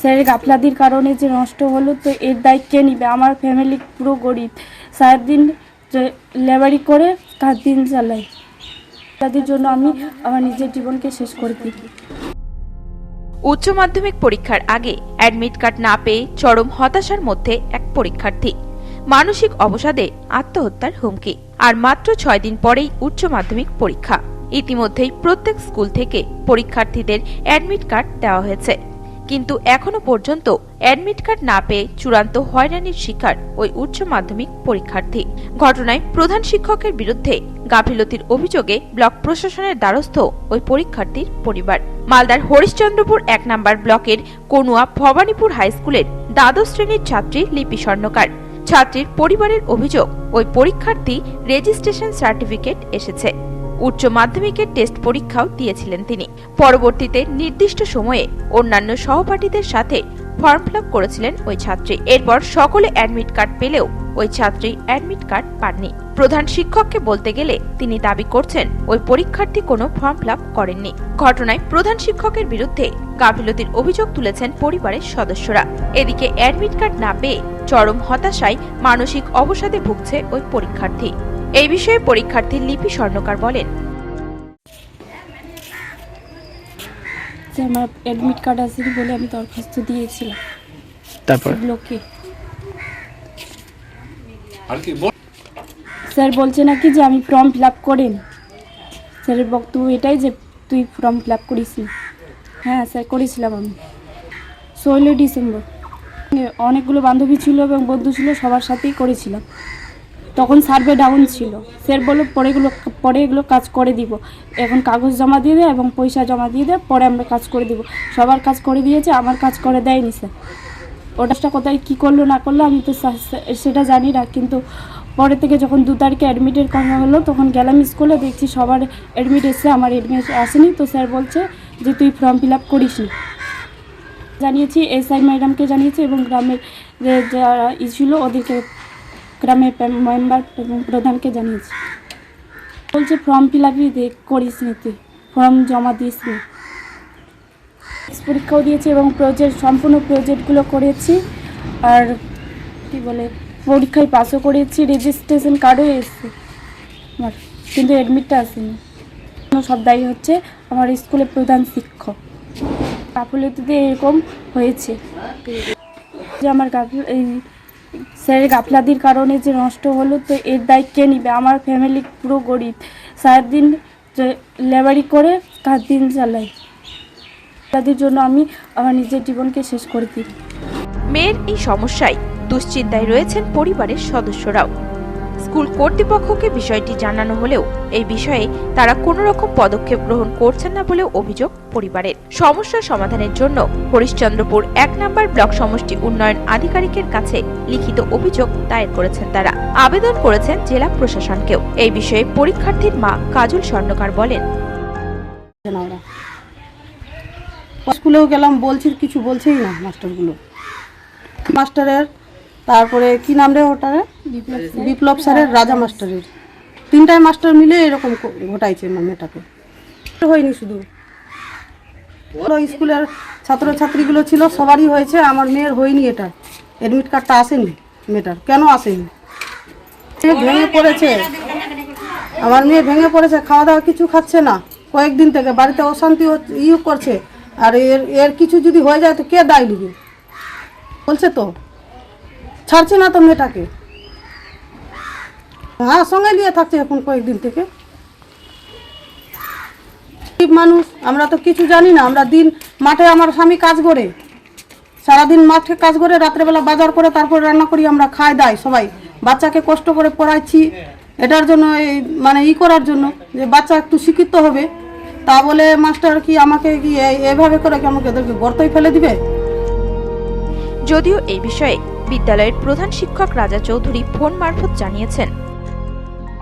স্যারের গাফলাদির কারণে যে নষ্ট হলো, তো এর দায় কে নিবে? আমার ফ্যামিলি পুরো গরিব। সারাদিন লেবারি করে, তার দিন চালাই তাদের জন্য আমি আমার নিজের জীবনকে শেষ করে দিই। উচ্চ মাধ্যমিক পরীক্ষার আগে অ্যাডমিট কার্ড না পেয়ে চরম হতাশার মধ্যে এক পরীক্ষার্থী। মানসিক অবসাদে আত্মহত্যার হুমকি। আর মাত্র ছয় দিন পরেই উচ্চ মাধ্যমিক পরীক্ষা। ইতিমধ্যেই প্রত্যেক স্কুল থেকে পরীক্ষার্থীদের অ্যাডমিট কার্ড দেওয়া হয়েছে। কিন্তু এখনও পর্যন্ত অ্যাডমিট কার্ড না পেয়ে চূড়ান্ত হয়রানির শিকার ওই উচ্চ মাধ্যমিক পরীক্ষার্থী। ঘটনায় প্রধান শিক্ষকের বিরুদ্ধে গাফিলতির অভিযোগে ব্লক প্রশাসনের দ্বারস্থ ওই পরীক্ষার্থীর পরিবার। মালদার হরিশ্চন্দ্রপুর এক নম্বর ব্লকের কনুয়া ভবানীপুর হাই স্কুলের দ্বাদশ শ্রেণির ছাত্রী লিপি স্বর্ণকার। ছাত্রীর পরিবারের অভিযোগ, ওই পরীক্ষার্থী রেজিস্ট্রেশন সার্টিফিকেট এসেছে। উচ্চ মাধ্যমিকের টেস্ট পরীক্ষাও দিয়েছিলেন তিনি। পরবর্তীতে নির্দিষ্ট সময়ে অন্যান্য সহপাঠীদের সাথে ফর্ম ফিল করেছিলেন ওই ছাত্রী। এরপর সকলে অ্যাডমিট কার্ড পেলেও ওই ছাত্রী অ্যাডমিট কার্ড পাননি। প্রধান শিক্ষককে বলতে গেলে তিনি দাবি করছেন, ওই পরীক্ষার্থী কোনো ফর্ম ফিল করেননি। ঘটনায় প্রধান শিক্ষকের বিরুদ্ধে গাফিলতির অভিযোগ তুলেছেন পরিবারের সদস্যরা। এদিকে অ্যাডমিট কার্ড না পেয়ে চরম হতাশায় মানসিক অবসাদে ভুগছে ওই পরীক্ষার্থী। এই বিষয়ে পরীক্ষার্থী লিপি স্বর্ণকার বলেন। যে আমার অ্যাডমিট কার্ড আসেনি বলে আমি দরখাস্ত দিয়েছিলাম। তারপর? ব্লকে স্যার বলছে নাকি যে আমি ফর্ম ফিল আপ করিনি। স্যারের বক্তব্য এটাই যে তুই ফর্ম ফিল আপ করিস হ্যাঁ স্যার করেছিলাম আমি। ষোলোই ডিসেম্বর। অনেকগুলো বান্ধবী ছিল এবং বন্ধু ছিল সবার সাথেই করেছিলাম। তখন সার্ভে ডাউন ছিল। স্যার বলল, পরে এগুলো পরে এগুলো কাজ করে দিব। এখন কাগজ জমা দিয়ে দে এবং পয়সা জমা দিয়ে দে, পরে আমরা কাজ করে দিব। সবার কাজ করে দিয়েছে, আমার কাজ করে দেয়নি স্যার ওটাটা কোথায়, কী করল, না করল, আমি তো সেটা জানি না। কিন্তু পরে থেকে যখন দু তারিখে অ্যাডমিটের কথা হলো, তখন গেলাম স্কুলে দেখছি সবার অ্যাডমিট এসে আমার অ্যাডমিট আসেনি। তো স্যার বলছে যে, তুই ফর্ম ফিল আপ করিস নি জানিয়েছি এসআই ম্যাডামকে জানিয়েছি এবং গ্রামের যে, যারা ই ছিল, ওদেরকে গ্রামের মেম্বার এবং প্রধানকে জানিয়েছি। বলছে ফর্ম ফিল আপই করিস নিতে ফর্ম জমা দিস নি। পরীক্ষাও দিয়েছি এবং প্রজেক্ট সম্পূর্ণ প্রজেক্টগুলো করেছি। আর কি বলে, পরীক্ষায় পাসও করেছি। রেজিস্ট্রেশন কার্ডও এসেছে। আমার কিন্তু অ্যাডমিটটা আসেনি। সব দায়ী হচ্ছে, আমার স্কুলের প্রধান শিক্ষক। গাফিলতিতে এরকম হয়েছে। যে আমার গাফিল এই স্যারের গাফলাদির কারণে যে নষ্ট হলো, তো এর দায় কে নিবে? আমার ফ্যামিলি পুরো গরিব। সারাদিন দিন লেবারি করে তার দিন চালাই তাদের জন্য আমি আমার নিজের জীবনকে শেষ করে দিই। মেয়ের এই সমস্যায় দুশ্চিন্তায় রয়েছেন পরিবারের সদস্যরাও। স্কুল কর্তৃপক্ষকে বিষয়টি জানানো হলেও এই বিষয়ে তারা কোনো রকম পদক্ষেপ গ্রহণ করছেন না বলেও অভিযোগ পরিবারের। সমস্যা সমাধানের জন্য হরিশ্চন্দ্রপুর এক নম্বর ব্লক সমষ্টি উন্নয়ন আধিকারিকের কাছে লিখিত অভিযোগ দায়ের করেছেন তারা। আবেদন করেছেন জেলা প্রশাসনকেও। এই বিষয়ে পরীক্ষার্থীর মা কাজল স্বর্ণকার বলেন। স্কুলেও গেলাম, বলছি, কিছু বলছেই না মাস্টারগুলো। মাস্টারের তারপরে কি নাম রে ওটারে? বিপ্লব স্যারের, রাজা মাস্টারের। তিনটায় মাস্টার মিলে এরকম ঘটাইছে মেয়েটাকে। হয়নি শুধু। স্কুলের ছাত্রছাত্রীগুলো ছিল, সবারই হয়েছে, আমার মেয়ের হয়নি এটা। অ্যাডমিট কার্ডটা আসেনি মেয়েটার। কেন আসেনি? ভেঙে পড়েছে। আমার মেয়ে ভেঙে পড়েছে খাওয়া দাওয়া কিছু খাচ্ছে না। কয়েকদিন থেকে বাড়িতে অশান্তি ইউ করছে। আর এর এর কিছু যদি হয়ে যায় তো কে দায় নিবে? বলছে তো। ছাড়ছে না তো মেয়েটাকে। হ্যাঁ সঙ্গে নিয়ে থাকছে এখন কয়েকদিন থেকে। মানুষ, আমরা তো কিছু জানি না, আমরা দিন মাঠে আমার স্বামী কাজ করে। সারাদিন মাঠে কাজ করে, রাত্রেবেলা বাজার করে, তারপর রান্না করি, আমরা খাই দাই সবাই। বাচ্চাকে কষ্ট করে পড়াচ্ছি, এটার জন্য এই মানে ই করার জন্য যে বাচ্চা একটু শিক্ষিত হবে। তা বলে মাস্টার কি আমাকে কি এভাবে করে কি আমাকে এদেরকে গর্তই ফেলে দিবে? যদিও এই বিষয়ে বিদ্যালয়ের প্রধান শিক্ষক রাজা চৌধুরী ফোন মারফত জানিয়েছেন।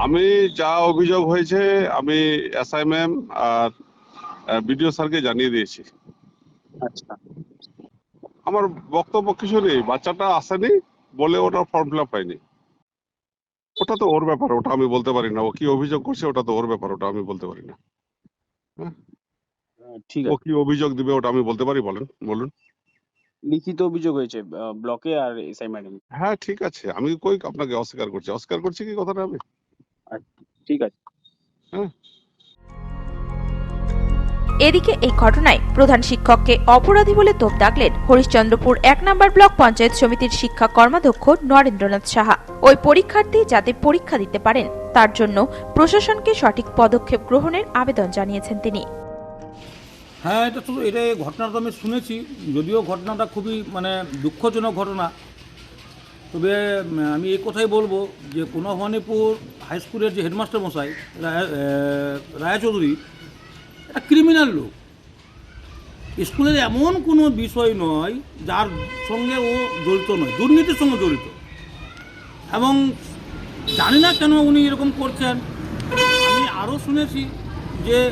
আমি যা অভিযোগ হয়েছে আমি এসআই ম্যাম আর বিডিও স্যারকে জানিয়ে দিয়েছি। আচ্ছা। আমার বক্তব্য কিছু নেই বাচ্চাটা আসেনি বলে ওটা ফর্ম ফিল আপ পাইনি ওটা তো ওর ব্যাপার ওটা আমি বলতে পারি না। ও কি অভিযোগ করছে ওটা তো ওর ব্যাপার ওটা আমি বলতে পারি না। ঠিক ও আছে কি অভিযোগ দিবে ওটা আমি বলতে পারি বলেন বলুন। লিখিত অভিযোগ হয়েছে আহ, ব্লকে আর এসআই ম্যাডাম। হ্যাঁ ঠিক আছে। আমি কই আপনাকে অস্বীকার করছি? অস্বীকার করছি কি কথাটা আমি? ঠিক আছে। এদিকে এই ঘটনায় প্রধান শিক্ষককে অপরাধী বলে তোপ দাগলেন হরিশ্চন্দ্রপুর এক নম্বর ব্লক পঞ্চায়েত সমিতির শিক্ষা কর্মাধ্যক্ষ নরেন্দ্রনাথ সাহা। ওই পরীক্ষার্থী যাতে পরীক্ষা দিতে পারেন তার জন্য প্রশাসনকে সঠিক পদক্ষেপ গ্রহণের আবেদন জানিয়েছেন তিনি। হ্যাঁ এটা তো এটা এই ঘটনাটা আমি শুনেছি যদিও ঘটনাটা খুবই মানে দুঃখজনক ঘটনা। তবে আমি এই কথাই বলব যে কোনভবানীপুর হাই স্কুলের যে হেডমাস্টার মশাই রায়- আহ, রায়চৌধুরী একটা ক্রিমিনাল লোক। স্কুলের এমন কোনো বিষয় নয় যার সঙ্গে ও জড়িত নয় দুর্নীতির সঙ্গে জড়িত। এবং জানি না কেন উনি এরকম করছেন। আমি আরও শুনেছি যে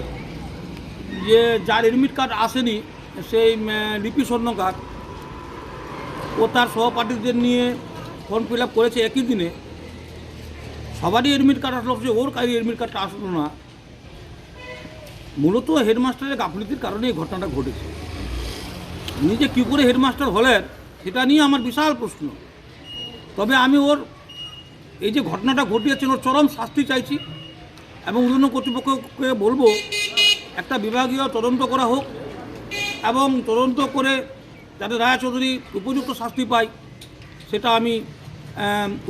যে যার এডমিট কার্ড আসেনি, সেই লিপি স্বর্ণকার, ও তার সহপাঠীদের নিয়ে ফর্ম ফিল আপ করেছে একই দিনে। সবারই এডমিট কার্ড আসলো, অথচ ওর কাছে এডমিট কার্ডটা আসলো না। মূলত হেডমাস্টারের গাফলিতির কারণে এই ঘটনাটা ঘটেছে। যে কী করে হেডমাস্টার হলেন, সেটা নিয়ে আমার বিশাল প্রশ্ন। তবে আমি ওর, এই যে ঘটনাটা ঘটিয়েছেন, ওর চরম শাস্তি চাইছি এবং উন্নয়ন কর্তৃপক্ষকে বলব একটা বিভাগীয় তদন্ত করা হোক এবং তদন্ত করে যাতে রায় চৌধুরী উপযুক্ত শাস্তি পায়, সেটা আমি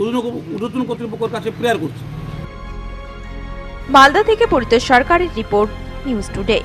উদ্বোধন কর্তৃপক্ষের কাছে প্রেয়ার করছি। মালদা থেকে পরিতোষ সরকারের রিপোর্ট, নিউজ টুডে।